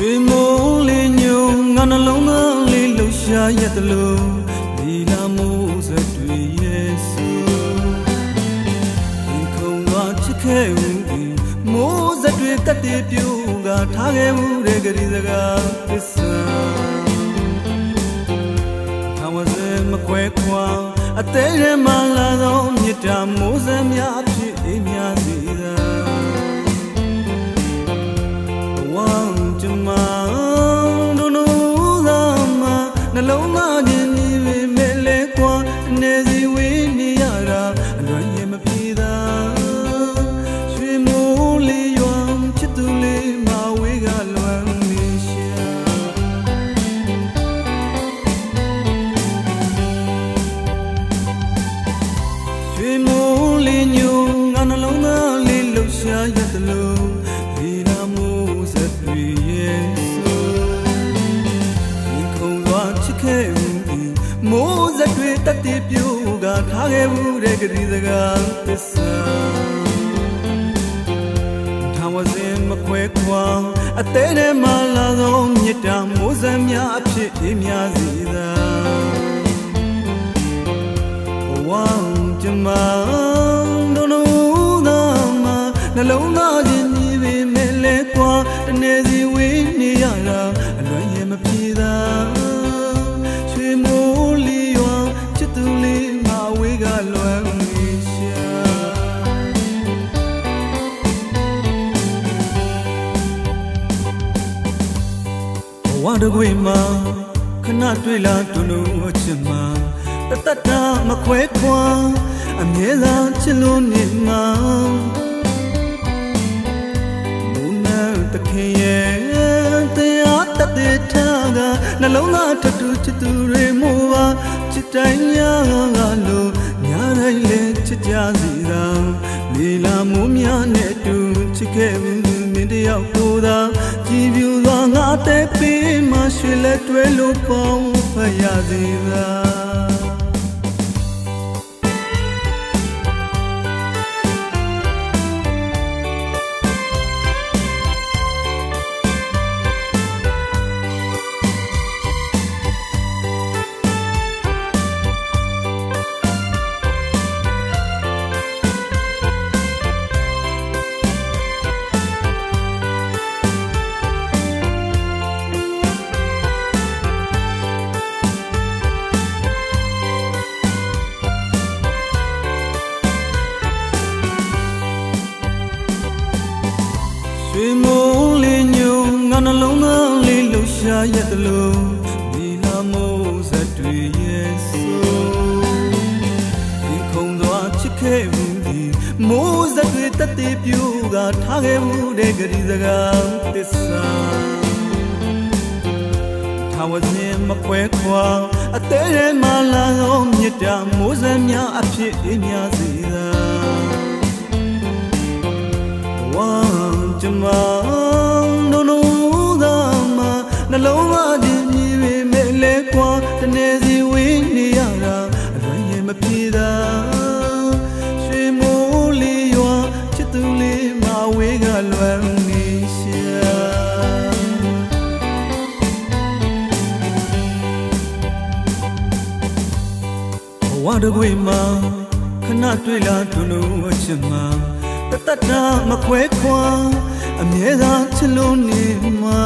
ရွှေမုံလေးညုံငါနှလုံးသားလေးလှူရှားရက်တလို့လီလာမိုးဆက်တွေရဲ့ဆူဒီခုံကချစ်ခဲ့ဦးပြီမိုးဆက်တွေတက်တည်ပြူကထားခဲ့မှုတဲ့ကြည်စကားသစ္စာထာဝရမခွဲခွာအသေးရမှလာသောမြစ်တာမိုးဆက်များ တွေတက်တည်ပြိုကထားခဲ့ဘူးတဲ့ကလေးစကားသစ္စာထာဝစဉ်မခွဲခွာအသေးနဲ့မှလာသောမြတ်တာမိုးစံများအဖြစ်အေးများစီသာဝမ်းကြမဒုနုသာမနှလုံးသားချင်းညီပေမဲ့လဲကွာတနေ့စီဝေးနေ ဝတကွေမှာခဏတွေ့လာတူနူအချစ်မှာတတတာမခွဲခွာအမြဲတမ်းချစ်လို့နေမှာမုန်းနဲ့တခင်ရဲ့တရားတသက်ထားကနှလုံးသားထထူချစ်သူတွေမို့ပါချစ်တိုင်းညာကလို့ညာတိုင်းလဲချစ်ကြစီတာလေလာမိုးများနဲ့တူချစ်ခဲ့ဘူးမင်းတ ယောက်ကိုသာကြည်ပြူသောငါတဲ့ပေးမှရွှေလက်တွဲလို့ပေါင်းဖရစီသာ ရွှေမိုးလေးညိုငါနှလုံးသားလေးလှူရှားရက်တလို့ဒီလာမိုးစက်တွေရဲ့ဆိုဒီခုံသွားချစ်ခဲ့ဘူးဒီမိုးစက်တွေတက်တည်ပြူကထားခဲ့ဘူးတဲ့ကြည်စကားသစ္စာထာဝစဉ်မခွဲခွာအသေးရမလာသောမြတ်တာမိုးစံများအဖြစ်အေးများစီသာဝမ်း ကြမဒုနုသာမနှလုံးသားချင်းမြည်ပေမဲ့လဲကွာတနေ့စီဝေးနေရတာအလွန်ရင်မပြေသာရွှေမိုးလေးရွာချစ်သူလေးမဝေးကလွမ်းနေရှာဘဝတကွေမှာခဏတွေ့လာဒုနုအချစ်မှာ တတတာမခွဲခွာအမြဲတမ်းချစ်လို့နေမှာ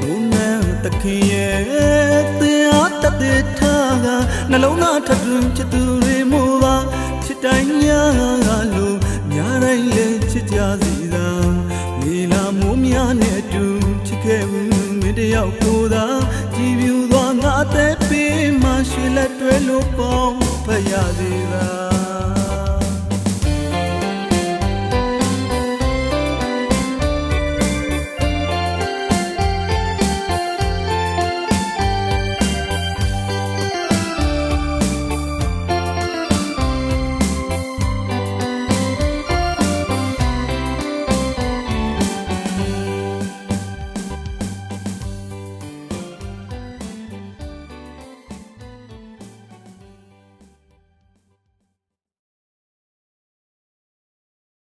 မုန်းနဲ့တခင်ရဲ့တရားတသက်ထားကနှလုံးသားထထွန်းချစ်သူတွေမို့ပါချစ်တိုင်းညာကလို့ညာတိုင်းလည်းချစ်ကြစီသာလေလာမိုးများနဲ့အတူချစ်ခဲ့ဘူးမင်းတယောက်ကိုသာကြည်ပြူသွားငါအသက်ပေးမှရွှေလက်တွဲလို့ပေါင်းဖက်ရသေးသာ